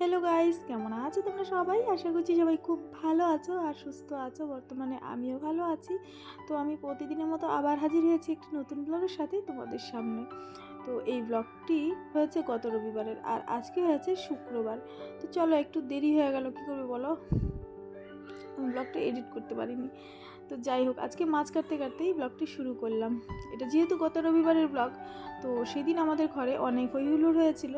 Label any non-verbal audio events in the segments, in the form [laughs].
Hello guys কেমন আছো তোমরা সবাই? আশা করছি সবাই খুব ভালো আছো আর সুস্থ আছো। বর্তমানে আমিও ভালো আছি। তো আমি প্রতিদিনের মতো আবার হাজির হয়েছি একটি নতুন ব্লগের সাথে তোমাদের সামনে। তো এই ব্লগটি হয়েছে গত রবিবারের আর আজকে হয়েছে শুক্রবার। তো চলো একটু দেরি হয়ে গেল, কী করবে বলো? ব্লগটা এডিট করতে পারিনি। তো যাই হোক, আজকে মাছ কাটতে কাটতেই ব্লগটি শুরু করলাম। এটা যেহেতু গত রবিবারের ব্লগ তো সেদিন আমাদের ঘরে অনেক হইহুল্লোড় হয়েছিল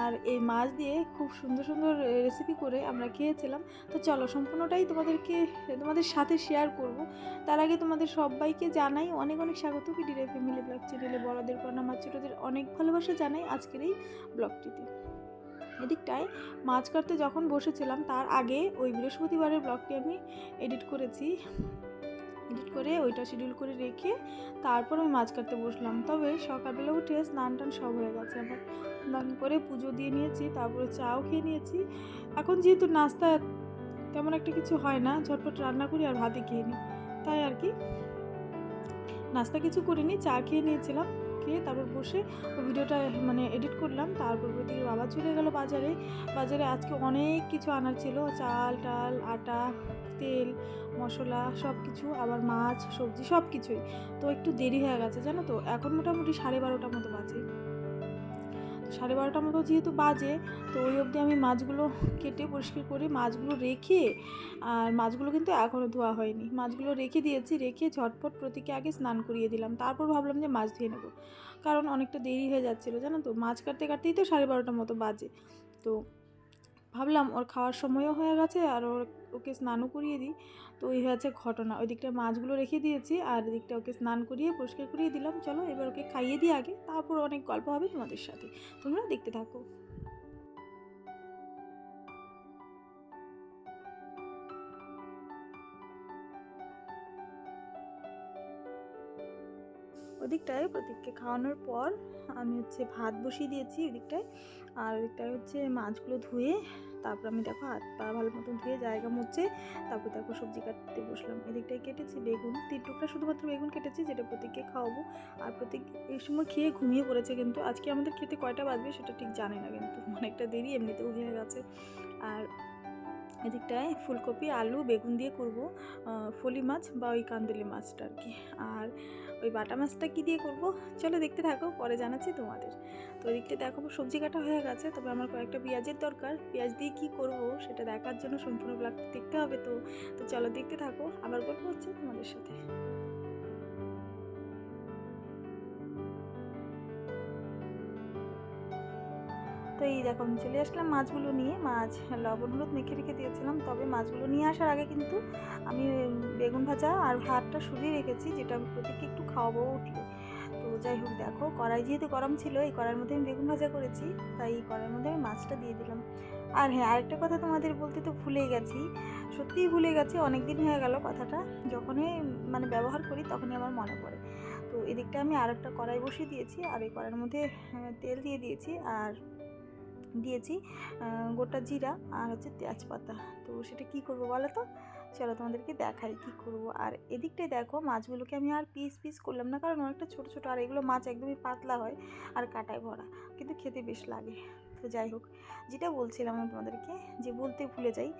আর এই মাছ দিয়ে খুব সুন্দর সুন্দর রেসিপি করে আমরা খেয়েছিলাম। তো চলো, সম্পূর্ণটাই তোমাদেরকে, তোমাদের সাথে শেয়ার করব। তার আগে তোমাদের সবাইকে জানাই অনেক অনেক স্বাগত পিডিরে ফ্যামিলি ব্লগ চ্যানেলে বড়দের কন্যা মাছ ছোটোদের অনেক ভালোবাসা জানাই আজকের এই ব্লগটিতে এদিকটায় মাছ কাটতে যখন বসেছিলাম, তার আগে ওই বৃহস্পতিবারের ব্লগটি আমি এডিট করেছি। এডিট করে ওইটা শিডিউল করে রেখে তারপর আমি মাছ কাটতে বসলাম। তবে সকালবেলা উঠে স্নান টান সব হয়ে গেছে। আমার স্নান করে পুজো দিয়ে নিয়েছি, তারপরে চাও খেয়ে নিয়েছি। এখন যেহেতু নাস্তা তেমন একটা কিছু হয় না, ঝটপট রান্না করি আর ভাতে খেয়ে নিই। তাই আর কি। নাস্তা কিছু করিনি, চা খেয়ে নিয়েছিলাম, খেয়ে তারপর বসে ভিডিওটা মানে এডিট করলাম। তারপর ওদিকে বাবা চলে গেল বাজারে। বাজারে আজকে অনেক কিছু আনার ছিল, চাল টাল আটা তেল, মশলা সব কিছু আবার মাছ, সবজি সব কিছুই তো একটু দেরি হয়ে গেছে, জানো তো? এখন মোটামুটি সাড়ে বারোটার মতো বাজে। সাড়ে বারোটার মতো যেহেতু বাজে, তো ওই অবধি আমি মাছগুলো কেটে পরিষ্কার করে মাছগুলো রেখে, আর মাছগুলো কিন্তু এখনও ধোয়া হয়নি। মাছগুলো রেখে দিয়েছি, রেখে ঝটপট প্রতীকে আগে স্নান করিয়ে দিলাম। তারপর ভাবলাম যে মাছ ধুয়ে নেব। কারণ অনেকটা দেরি হয়ে যাচ্ছিল, জানো তো? মাছ কাটতে কাটতেই তো সাড়ে বারোটার মতো বাজে। তো ভাবলাম ওর খাওয়ার সময়ও হয়ে গেছে আর ওর, ওকে স্নানও করিয়ে দিই। তো ওই হয়েছে ঘটনা। ওই দিকটা মাছগুলো রেখে দিয়েছি আর দিকটা ওকে স্নান করিয়ে, পরিষ্কার করিয়ে দিলাম। চলো এবার ওকে খাইয়ে দিই আগে, তারপর অনেক গল্প হবে তোমাদের সাথে। তোমরা দেখতে থাকো। ওদিকটায় প্রতীককে খাওয়ানোর পর আমি হচ্ছে ভাত বসিয়ে দিয়েছি ওদিকটায় আর ওদিকটায় হচ্ছে মাছগুলো ধুয়ে তারপর আমি দেখো হাত পা ভালো মতন ধুয়ে জায়গা মুছে তারপর দেখো সবজি কাটতে বসলাম। এদিকটায় কেটেছি বেগুন, তিন টুকরা শুধুমাত্র বেগুন কেটেছি যেটা প্রতীককে খাওয়াবো। আর প্রতীক এই সময় খেয়ে ঘুমিয়ে পড়েছে কিন্তু আজকে আমাদের খেতে কয়টা বাজবে সেটা ঠিক জানে না কিন্তু অনেকটা দেরি, এমনিতেও হয়ে গেছে। আর এদিকটায় ফুলকপি, আলু, বেগুন দিয়ে করব ফলি মাছ বা ওই কান্দুলি মাছটা আর কি। আর ওই বাটা মাছটা কী দিয়ে করব? চলো দেখতে থাকো, পরে জানাচ্ছি তোমাদের। তো ওদিকটা দেখো সবজি কাটা হয়ে গেছে, তবে আমার কয়েকটা পেঁয়াজের দরকার। পেঁয়াজ দিয়ে কী করব সেটা দেখার জন্য সম্পূর্ণ ব্লগটা দেখতে হবে তো। তো চলো দেখতে থাকো, আবার গল্প হচ্ছে তোমাদের সাথে। তো এই দেখো আমি চলে আসলাম মাছগুলো নিয়ে। মাছ, লবণ, হলুদ মেখে রেখে দিয়েছিলাম। তবে মাছগুলো নিয়ে আসার আগে কিন্তু আমি বেগুন ভাজা আর ভাতটা সরিয়ে রেখেছি, যেটা আমি প্রতীককে একটু খাওয়াবো উঠলে। তো যাই হোক, দেখো, কড়াই যেহেতু গরম ছিল, এই কড়াইয়ের মধ্যে আমি বেগুন ভাজা করেছি, তাই এই কড়াইয়ের মধ্যে আমি মাছটা দিয়ে দিলাম। আর হ্যাঁ আরেকটা কথা তোমাদের বলতে তো ভুলেই গেছি। সত্যিই ভুলে গেছি অনেক দিন হয়ে গেল কথাটা। যখনই মানে ব্যবহার করি, তখনই আমার মনে পড়ে। তো এদিকটা আমি আর একটা কড়াই বসিয়ে দিয়েছি, আর এই কড়াইয়ের মধ্যে তেল দিয়ে দিয়েছি, আর দিয়েছি গোটা জিরা আর হচ্ছে তেজপাতা। তো সেটা কি করব বলো তো? চলো তোমাদেরকে দেখাই কি করব। আর এদিকটায় দেখো মাছগুলোকে আমি আর পিস পিস করলাম না, কারণ অনেকটা ছোটো ছোটো আর এগুলো মাছ একদমই পাতলা হয় আর কাটায় ভরা, কিন্তু খেতে বেশ লাগে। তো যাই হোক, যেটা বলছিলাম আমি তোমাদেরকে যে বলতে ভুলে যাই,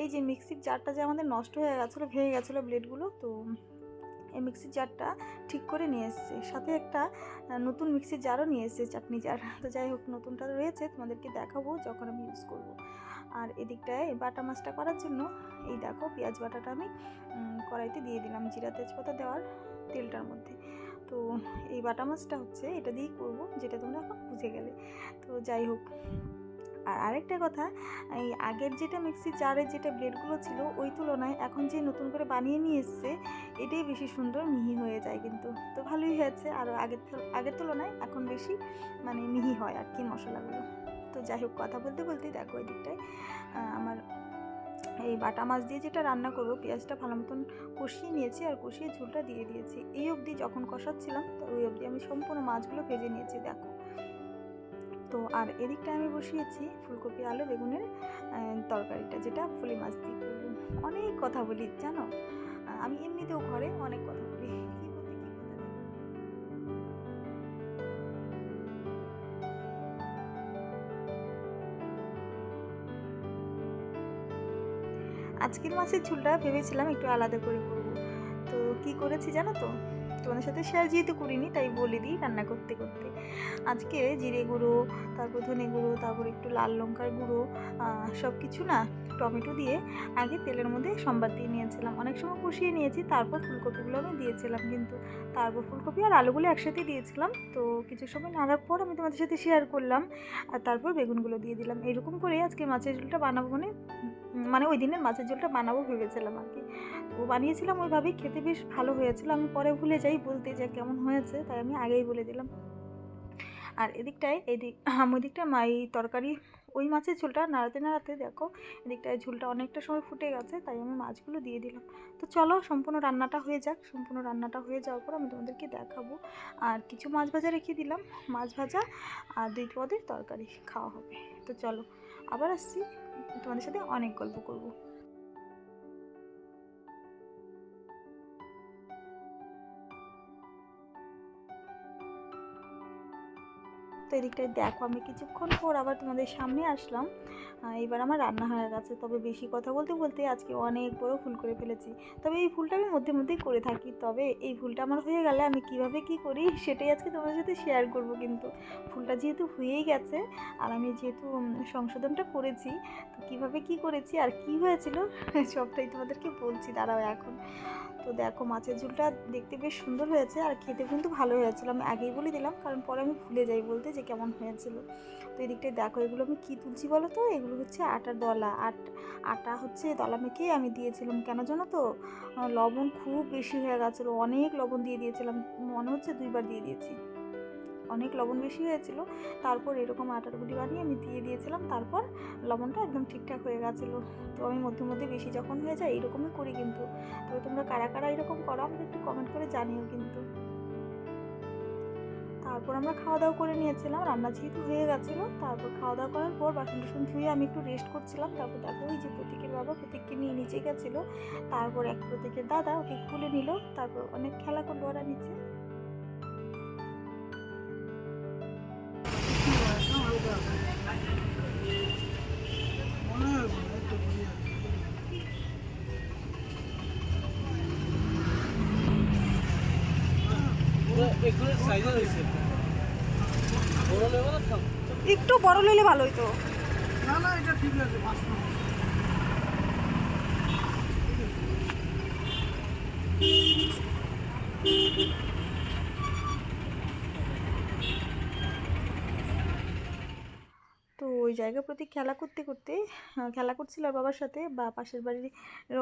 এই যে মিক্সির জারটা যে আমাদের নষ্ট হয়ে গেছিল, ভেঙে গেছিল ব্লেডগুলো তো এই মিক্সির জারটা ঠিক করে নিয়ে এসছে। সাথে একটা নতুন মিক্সির জারও নিয়ে এসছে চাটনি জার। তো যাই হোক, নতুনটা রয়েছে, তোমাদেরকে দেখাবো যখন আমি ইউজ করব। আর এদিকটায় বাটা মাছটা করার জন্য, এই দেখো পেঁয়াজ বাটাটা আমি কড়াইতে দিয়ে দিলাম, জিরা তেজপাতা দেওয়ার তেলটার মধ্যে। তো এই বাটা মাছটা হচ্ছে, এটা দিয়েই করব, যেটা তোমরা এখন বুঝে গেলে। তো যাই হোক আর আরেকটা কথা, এই আগের যেটা মিক্সির জারের যেটা ব্লেডগুলো ছিল, ওই তুলনায় এখন যে নতুন করে বানিয়ে নিয়ে এসছে, এটাই বেশি সুন্দর মিহি হয়ে যায় কিন্তু। তো ভালোই হয়েছে আর আগের আগের তুলনায় এখন বেশি মানে মিহি হয় আর কি মশলাগুলো। তো যাই হোক, কথা বলতে বলতেই দেখো ওই দিকটায় আমার এই বাটা মাছ দিয়ে যেটা রান্না করব, পেঁয়াজটা ভালো মতন কষিয়ে নিয়েছি আর কষিয়ে ঝোলটা দিয়ে দিয়েছি। এই অবধি যখন কষাচ্ছিলাম, তো ওই অবধি আমি সম্পূর্ণ মাছগুলো ভেজে নিয়েছি, দেখো। তো আর এদিকটা আমি বসিয়েছি ফুলকপি, আলু, বেগুনের তরকারিটা, যেটা ফুলি মাছ দিয়ে অনেক কথা বলি, জানো? আমি এমনিতেও ঘরে অনেক কথা বলি। আজকের মাছের ঝুলটা ভেবেছিলাম একটু আলাদা করে করব। তো কি করেছি জানো তো? তোমাদের সাথে শেয়ার যেহেতু করিনি, তাই বলে দিই রান্না করতে করতে। আজকে জিরে গুঁড়ো, তারপর ধনে গুঁড়ো, তারপর একটু লাল লঙ্কার গুঁড়ো সব কিছু না টমেটো দিয়ে আগে তেলের মধ্যে সম্বার দিয়ে নিয়েছিলাম। অনেক সময় কষিয়ে নিয়েছি, তারপর ফুলকপিগুলো আমি দিয়েছিলাম কিন্তু তারপর ফুলকপি আর আলুগুলো একসাথে দিয়েছিলাম। তো কিছু সময় নাড়ার পর আমি তোমাদের সাথে শেয়ার করলাম, আর তারপর বেগুনগুলো দিয়ে দিলাম। এরকম করে আজকে মাছের ঝোলটা বানাবো মানে মানে ওই দিনের মাছের ঝোলটা বানাবো ভেবেছিলাম আর কি। তো বানিয়েছিলাম ওইভাবেই খেতে বেশ ভালো হয়েছিল। আমি পরে ভুলে যাই, বলতে যে কেমন হয়েছে, তাই আমি আগেই বলে দিলাম। আর এদিকটায়, এদিক ওই দিকটা মা, এই তরকারি, ওই মাছের ঝোলটা নাড়াতে নাড়াতে দেখো, এদিকটায় ঝোলটা অনেকটা সময় ফুটে গেছে, তাই আমি মাছগুলো দিয়ে দিলাম। তো চলো, সম্পূর্ণ রান্নাটা হয়ে যাক, সম্পূর্ণ রান্নাটা হয়ে যাওয়ার পর আমি তোমাদেরকে দেখাবো। আর কিছু মাছ ভাজা রেখে দিলাম, মাছ ভাজা আর দুই পদের তরকারি খাওয়া হবে। তো চলো, আবার আসছি, তোমাদের সাথে অনেক গল্প করব। তো এদিকটায় দেখো, আমি কিছুক্ষণ পর আবার তোমাদের সামনে আসলাম। এবার আমার রান্না হয়ে গেছে তবে বেশি কথা বলতে বলতে আজকে অনেক বড় ফুল করে ফেলেছি। তবে এই ফুলটা আমি মধ্যে মধ্যেই করে থাকি। তবে এই ফুলটা আমার হয়ে গেলে আমি কীভাবে কি করি, সেটাই আজকে তোমাদের সাথে শেয়ার করব কিন্তু। ফুলটা যেহেতু হয়েই গেছে, আর আমি যেহেতু সংশোধনটা করেছি, তো কীভাবে কি করেছি আর কি হয়েছিল, [laughs] সবটাই তোমাদেরকে বলছি। দাঁড়াও এখন। তো দেখো, মাছের ঝুলটা দেখতে বেশ সুন্দর হয়েছে, আর খেতে কিন্তু ভালো হয়েছিল। আমি আগেই বলে দিলাম, কারণ পরে আমি ভুলে যাই বলতে যে কেমন হয়েছিল? তো এদিকটায় দেখো, এগুলো আমি কী তুলছি বলো তো? এগুলো হচ্ছে আটার দলা। আট, আটা হচ্ছে দলা মেখে আমি দিয়েছিলাম। কেন জানো তো? লবণ খুব বেশি হয়ে গেছিল। অনেক লবণ দিয়ে দিয়েছিলাম। মনে হচ্ছে দুইবার দিয়ে দিয়েছি। অনেক লবণ বেশি হয়েছিল। তারপর এরকম আটার গুটি বানিয়ে আমি দিয়ে দিয়েছিলাম। তারপর লবণটা একদম ঠিকঠাক হয়ে গেছিল। তো আমি মধ্যে মধ্যে বেশি যখন হয়ে যায়, এরকমই করি কিন্তু। তবে তোমরা কারা কারা এরকম করো, আমাকে একটু কমেন্ট করে জানিও কিন্তু। তারপর আমরা খাওয়া দাওয়া করে নিয়েছিলাম, রান্না যেহেতু হয়ে গেছিল, তারপর খাওয়া দাওয়া করার পর বাসন টাসন ধুয়ে আমি একটু রেস্ট করছিলাম। তারপর দেখো ওই যে প্রতীকের বাবা প্রতীককে নিয়ে নিচে গেছিল। তারপর এক প্রতীকের দাদা ওকে খুলে নিল, তারপর অনেক খেলা করল ওরা নিচে। একটু বড় লইলে ভালো হইতো। না না এটা ঠিক আছে পাঁচ তো ওই জায়গা প্রতি খেলা করতে করতে খেলা করছিল ওর বাবার সাথে বা পাশের বাড়ির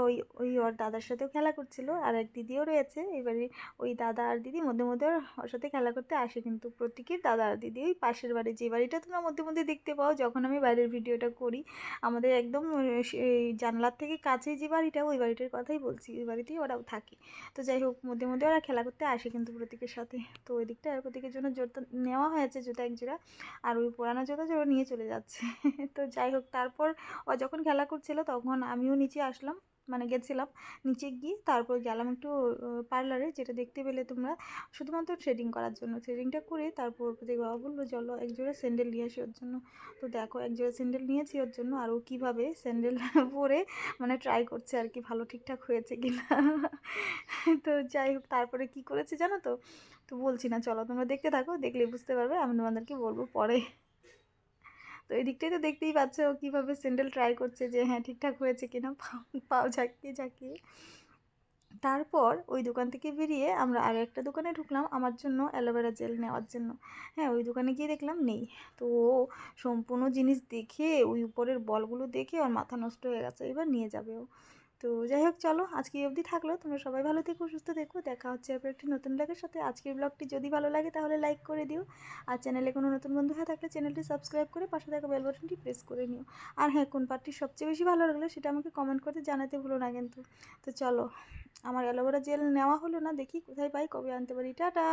ওই ওই ওর দাদার সাথেও খেলা করছিল। আর এক দিদিও রয়েছে, এই বাড়ির ওই দাদা আর দিদি মধ্যে মধ্যে ওর সাথে খেলা করতে আসে। কিন্তু প্রতীকের দাদা আর দিদি ওই পাশের বাড়ি যে বাড়িটা তোমরা মধ্যে মধ্যে দেখতে পাও, যখন আমি বাইরের ভিডিওটা করি, আমাদের একদম জানলার থেকে কাছে যে বাড়িটা, ওই বাড়িটার কথাই বলছি ওই বাড়িতেই ওরাও থাকে। তো যাই হোক, মধ্যে মধ্যে ওরা খেলা করতে আসে কিন্তু প্রতীকের সাথে। তো ওই দিকটা প্রতীকের জন্য জোরটা নেওয়া হয়েছে জুতা এক জোড়া আর ওই পুরানো জুতা জোড়া নিয়ে চলে যাচ্ছে। [laughs] তো যাই হোক, তারপর ও যখন খেলা করছিল তখন আমিও নিচে আসলাম মানে গেছিলাম। নিচে গিয়ে তারপর গেলাম একটু পার্লারে যেটা দেখতে পেলে তোমরা। শুধুমাত্র থ্রেডিং করার জন্য। থ্রেডিংটা করে তারপর প্রতীক বাবা বলল, চলো এক জোড়া স্যান্ডেল নিয়ে আসি ওর জন্য। তো দেখো, এক জোড়া স্যান্ডেল নিয়েছি ওর জন্য, আর ও কীভাবে স্যান্ডেল [laughs] পরে মানে ট্রাই করছে আর কি, ভালো ঠিকঠাক হয়েছে কি না [laughs] তো যাই হোক, তারপরে কি করেছে জানো তো? তো বলছি না, চলো তোমরা দেখতে থাকো, দেখলে বুঝতে পারবে, আমি তোমাদেরকে বলব পরে। তো এই দিকটাই তো দেখতেই পাচ্ছ ও কীভাবে স্যান্ডেল ট্রাই করছে যে হ্যাঁ ঠিকঠাক হয়েছে কিনা পাও ঝাঁকিয়ে ঝাঁকিয়ে। তারপর ওই দোকান থেকে বেরিয়ে আমরা আর একটা দোকানে ঢুকলাম আমার জন্য অ্যালোভেরা জেল নেওয়ার জন্য। হ্যাঁ ওই দোকানে গিয়ে দেখলাম নেই। তো সম্পূর্ণ জিনিস দেখে, ওই উপরের বলগুলো দেখে ওর মাথা নষ্ট হয়ে গেছে, এবার নিয়ে যাবে ও। তো যাই হোক চলো আজকে অবধি থাকল। তোমরা সবাই ভালো থেকো, সুস্থ দেখো দেখা হচ্ছে এরপর একটি নতুন ব্লগের সাথে। আজকের ব্লগটি যদি ভালো লাগে তাহলে লাইক করে দিও। আর চ্যানেলে কোনো নতুন বন্ধু হয়ে থাকলে চ্যানেলটি সাবস্ক্রাইব করে পাশে থাকা বেল বাটনটি প্রেস করে নিও। আর হ্যাঁ কোন পার্টটি সবচেয়ে বেশি ভালো লাগল সেটা আমাকে কমেন্ট করতে জানাতে ভুলো না কিন্তু। তো চলো, আমার অ্যালোভেরা জেল নেওয়া হলো না, দেখি কোথায় পাই, কবে আনতে পারি। টাটা!